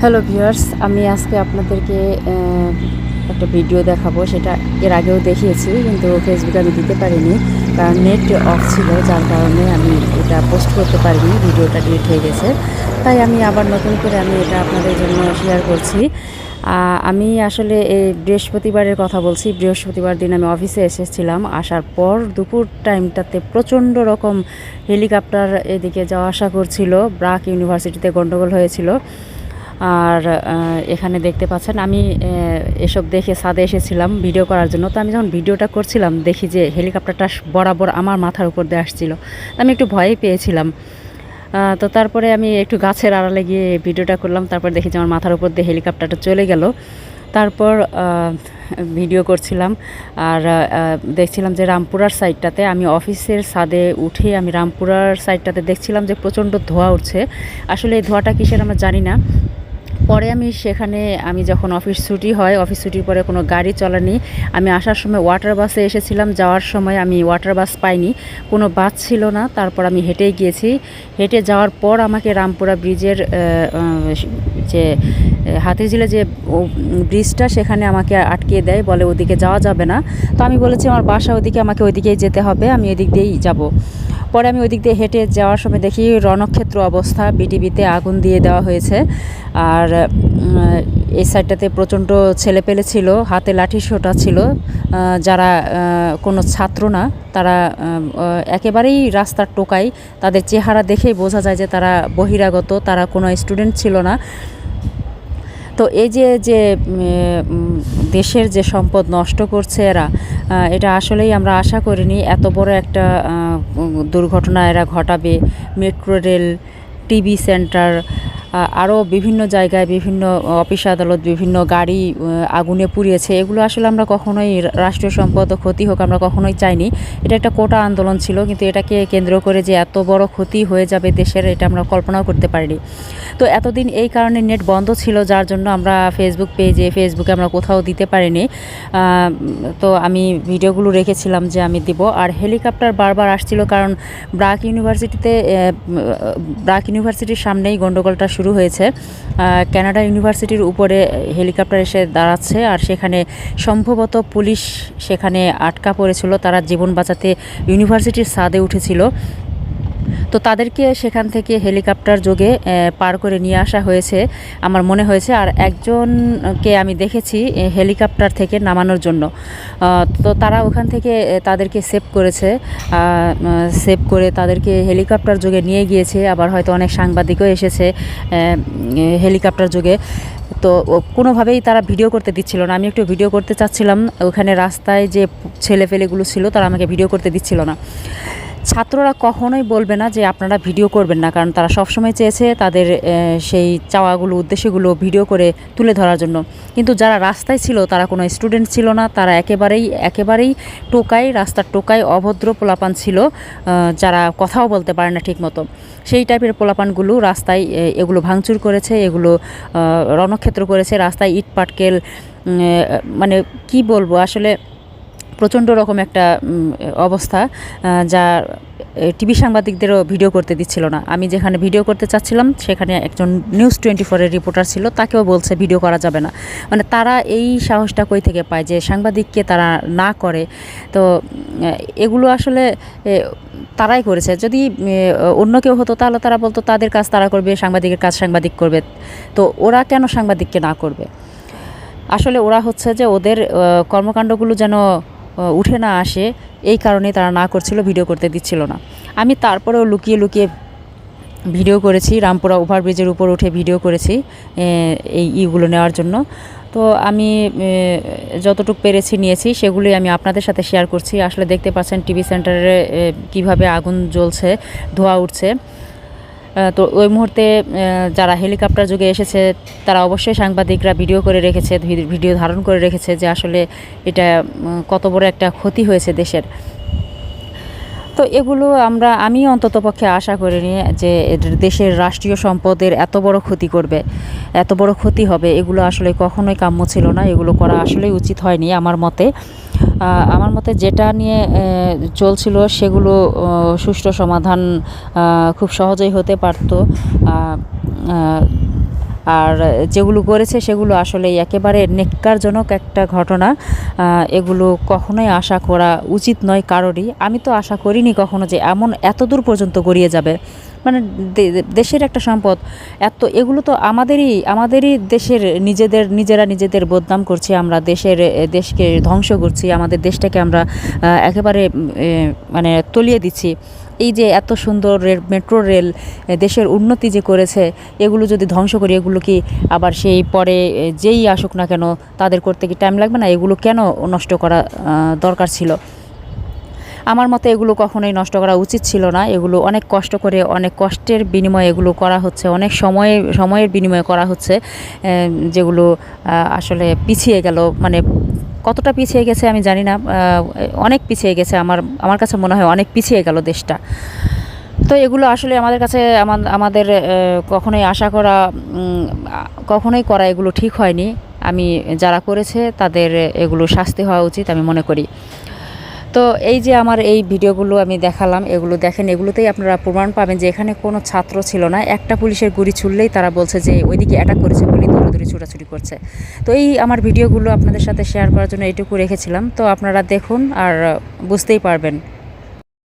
Hello viewers আমি আজকে আপনাদেরকে একটা ভিডিও দেখাবো। সেটা এর আগেও দেখিয়েছি, কিন্তু ফেসবুকে আমি দিতে পারিনি। কারণ নেট অফ ছিল, যার কারণে আমি এটা পোস্ট করতে পারিনি ভিডিওটা ডিলিট হয়ে গেছে। তাই আমি আবার নতুন করে আমি এটা আপনাদের জন্য শেয়ার করছি। আমি আসলে এই বৃহস্পতিবারের কথা বলছি। বৃহস্পতিবার দিন আমি অফিসে এসেছিলাম। আসার পর দুপুর টাইমটাতে প্রচণ্ড রকম হেলিকপ্টার এদিকে যাওয়া আসা করছিল। ব্রাক ইউনিভার্সিটিতে গণ্ডগোল হয়েছিল। আর এখানে দেখতে পাচ্ছেন আমি এসব দেখে ছাদে এসেছিলাম ভিডিও করার জন্য। তো আমি যখন ভিডিওটা করছিলাম, দেখি যে হেলিকপ্টারটা বরাবর আমার মাথার উপর দিয়ে আসছিল। আমি একটু ভয়ই পেয়েছিলাম। তো তারপরে আমি একটু গাছের আড়ালে গিয়ে ভিডিওটা করলাম। তারপর দেখি যে আমার মাথার উপর দিয়ে হেলিকপ্টারটা চলে গেল। তারপর ভিডিও করছিলাম। আর দেখছিলাম যে রামপুরার সাইডটাতে আমি অফিসের ছাদে উঠে আমি রামপুরার সাইডটাতে দেখছিলাম যে প্রচণ্ড ধোঁয়া উঠছে। আসলে এই ধোঁয়াটা কিসের আমরা জানি না। পরে আমি সেখানে, আমি যখন অফিস ছুটি হয়, অফিস ছুটির পরে কোনো গাড়ি চলেনি, আমি আসার সময় ওয়াটার বাসে এসেছিলাম, যাওয়ার সময় আমি ওয়াটার বাস পাইনি, কোনো বাস ছিল না, তারপর আমি হেঁটেই গিয়েছি, হেঁটে যাওয়ার পর আমাকে রামপুরা ব্রিজের যে হাতিঝিলে যে ব্রিজটা সেখানে আমাকে আটকে দেয়, বলে ওদিকে যাওয়া যাবে না। তো আমি বলেছি, আমার বাসা ওদিকে, আমাকে ওইদিকেই যেতে হবে, আমি ওইদিক দিয়েই যাব। পরে আমি ওই দিক দিয়ে হেঁটে যাওয়ার সময় দেখি রণক্ষেত্র অবস্থা, বিটিভিতে আগুন দিয়ে দেওয়া হয়েছে। আর এই সাইডটাতে প্রচণ্ড ছেলে পেলে ছিল, হাতে লাঠি সোটা ছিল। যারা কোনো ছাত্র না, তারা একেবারেই রাস্তার টোকাই। তাদের চেহারা দেখেই বোঝা যায় যে তারা বহিরাগত, তারা কোনো স্টুডেন্ট ছিল না। তো এই যে যে দেশের যে সম্পদ নষ্ট করছে এরা এটা আসলেই আমরা আশা করিনি। এত বড় একটা দুর্ঘটনা এরা ঘটাবে। মেট্রো রেল, টিভি সেন্টার আরও বিভিন্ন জায়গায় বিভিন্ন অফিস আদালত বিভিন্ন গাড়ি আগুনে পুড়িয়েছে। এগুলো আসলে আমরা কখনোই রাষ্ট্রীয় সম্পদ ক্ষতি হোক আমরা কখনোই চাইনি। এটা একটা কোটা আন্দোলন ছিল, কিন্তু এটাকে কেন্দ্র করে যে এত বড় ক্ষতি হয়ে যাবে দেশের, এটা আমরা কল্পনাও করতে পারিনি। তো এতদিন এই কারণে নেট বন্ধ ছিল, যার জন্য আমরা ফেসবুক পেজে ফেসবুকে আমরা কোথাও দিতে পারিনি। তো আমি ভিডিওগুলো রেখেছিলাম যে আমি দিব। আর হেলিকপ্টার বারবার আসছিল, কারণ ব্রাক ইউনিভার্সিটিতে ব্রাক ইউনিভার্সিটির সামনেই গণ্ডগোলটা শুরু হয়েছে। আহ, কানাডা ইউনিভার্সিটির উপরে হেলিকপ্টার এসে দাঁড়াচ্ছে আর সেখানে সম্ভবত পুলিশ সেখানে আটকা পড়েছিল। তারা জীবন বাঁচাতে ইউনিভার্সিটির সাদে উঠেছিল। তো তাদেরকে সেখান থেকে হেলিকপ্টার যোগে পার করে নিয়ে আসা হয়েছে আমার মনে হয়েছে। আর একজনকে আমি দেখেছি হেলিকপ্টার থেকে নামানোর জন্য। তো তারা ওখান থেকে তাদেরকে সেভ করেছে। সেভ করে তাদেরকে হেলিকপ্টার যোগে নিয়ে গিয়েছে। আবার হয়তো অনেক সাংবাদিকও এসেছে হেলিকপ্টার যোগে। তো কোনোভাবেই তারা ভিডিও করতে দিচ্ছিল না। আমি একটু ভিডিও করতে চাচ্ছিলাম। ওখানে রাস্তায় যে ছেলেপেলেগুলো ছিল, তারা আমাকে ভিডিও করতে দিচ্ছিল না। ছাত্ররা কখনোই বলবে না যে আপনারা ভিডিও করবেন না, কারণ তারা সবসময় চেয়েছে তাদের সেই চাওয়াগুলো, উদ্দেশ্যগুলো ভিডিও করে তুলে ধরার জন্য। কিন্তু যারা রাস্তায় ছিল, তারা কোনো স্টুডেন্ট ছিল না, তারা একেবারেই একেবারেই টোকাই রাস্তার টোকাই অভদ্র পোলাপান ছিল যারা কথাও বলতে পারে না ঠিকমতো। সেই টাইপের পোলাপানগুলো রাস্তায় এগুলো ভাঙচুর করেছে, এগুলো রণক্ষেত্র করেছে, রাস্তায় ইট পাটকেল মানে কি বলব, আসলে প্রচণ্ড রকম একটা অবস্থা যা টিভি সাংবাদিকদেরও ভিডিও করতে দিচ্ছিল না। আমি যেখানে ভিডিও করতে চাচ্ছিলাম, সেখানে একজন নিউজ টোয়েন্টি ফোরের রিপোর্টার ছিল, তাকেও বলছে ভিডিও করা যাবে না। মানে তারা এই সাহসটা কই থেকে পায় যে সাংবাদিককে তারা না করে? তো এগুলো আসলে তারাই করেছে। যদি অন্য কেউ হতো, তাহলে তারা বলতো, তাদের কাজ তারা করবে, সাংবাদিকের কাজ সাংবাদিক করবে। তো ওরা কেন সাংবাদিককে না করবে? আসলে ওরা হচ্ছে যে ওদের কর্মকাণ্ডগুলো যেন উঠে না আসে, এই কারণে তারা না করছিল ভিডিও করতে দিচ্ছিল না। আমি তারপরেও লুকিয়ে লুকিয়ে ভিডিও করেছি, রামপুরা ওভারব্রিজের উপর উঠে ভিডিও করেছি এই ইগুলো নেওয়ার জন্য। তো আমি যতটুকু পেরেছি নিয়েছি, সেগুলোই আমি আপনাদের সাথে শেয়ার করছি। আসলে দেখতে পাচ্ছেন টিভি সেন্টারে কীভাবে আগুন জ্বলছে, ধোঁয়া উঠছে। তো ওই মুহূর্তে যারা হেলিকপ্টার যুগে এসেছে, তারা অবশ্যই সাংবাদিকরা ভিডিও করে রেখেছে ভিডিও ধারণ করে রেখেছে যে আসলে এটা কত বড় একটা ক্ষতি হয়েছে দেশের। তো এগুলো আমরা, আমি অন্ততপক্ষে আশা করিনি যে দেশের রাষ্ট্রীয় সম্পদের এত বড় ক্ষতি করবে, এত বড় ক্ষতি হবে। এগুলো আসলে কখনোই কাম্য ছিল না, এগুলো করা আসলেই উচিত হয়নি আমার মতে। আমার মতে যেটা নিয়ে চলছিল সেগুলো সুষ্ঠু সমাধান খুব সহজেই হতে পারত। আর যেগুলো করেছে সেগুলো আসলে একেবারে নেককারজনক একটা ঘটনা। এগুলো কখনোই আশা করা উচিত নয় কারোরই। আমি তো আশা করিনি কখনো যে এমন এত দূর পর্যন্ত গড়িয়ে যাবে। মানে দেশের একটা সম্পদ। এত, এগুলো তো আমাদেরই আমাদেরই দেশের নিজেদের, নিজেরা নিজেদের বদনাম করছি। আমরা দেশের দেশকে ধ্বংস করছি। আমাদের দেশটাকে আমরা একেবারে মানে তলিয়ে দিচ্ছি। এই যে এত সুন্দর রেল, মেট্রো রেল দেশের উন্নতি যে করেছে, এগুলো যদি ধ্বংস করি, এগুলো কি আবার সেই পরে যেই আসুক না কেন, তাদের করতে কি টাইম লাগবে না? এগুলো কেন নষ্ট করা দরকার ছিল? আমার মতে এগুলো কখনোই নষ্ট করা উচিত ছিল না। এগুলো অনেক কষ্ট করে, অনেক কষ্টের বিনিময়ে এগুলো করা হচ্ছে, অনেক সময়ে, সময়ের বিনিময়ে করা হচ্ছে যেগুলো আসলে পিছিয়ে গেল মানে কতটা পিছিয়ে গেছে আমি জানি না অনেক পিছিয়ে গেছে আমার আমার কাছে মনে হয় অনেক পিছিয়ে গেল দেশটা। তো এগুলো আসলে আমাদের কাছে আমা- আমাদের কখনোই আশা করা কখনোই করা এগুলো ঠিক হয়নি। আমি, যারা করেছে তাদের এগুলো শাস্তি হওয়া উচিত আমি মনে করি। তো এই যে আমার এই ভিডিওগুলো আমি দেখালাম, এগুলো দেখেন, এগুলোতেই আপনারা প্রমাণ পাবেন যে এখানে কোনো ছাত্র ছিল না। একটা পুলিশের গুলি ছুড়লেই তারা বলছে যে ওইদিকে অ্যাটাক করেছে বলেই দৌড়াদৌড়ি ছুটাছুটি করছে। তো এই আমার ভিডিওগুলো আপনাদের সাথে শেয়ার করার জন্য এইটুকু রেখেছিলাম। তো আপনারা দেখুন আর বুঝতেই পারবেন।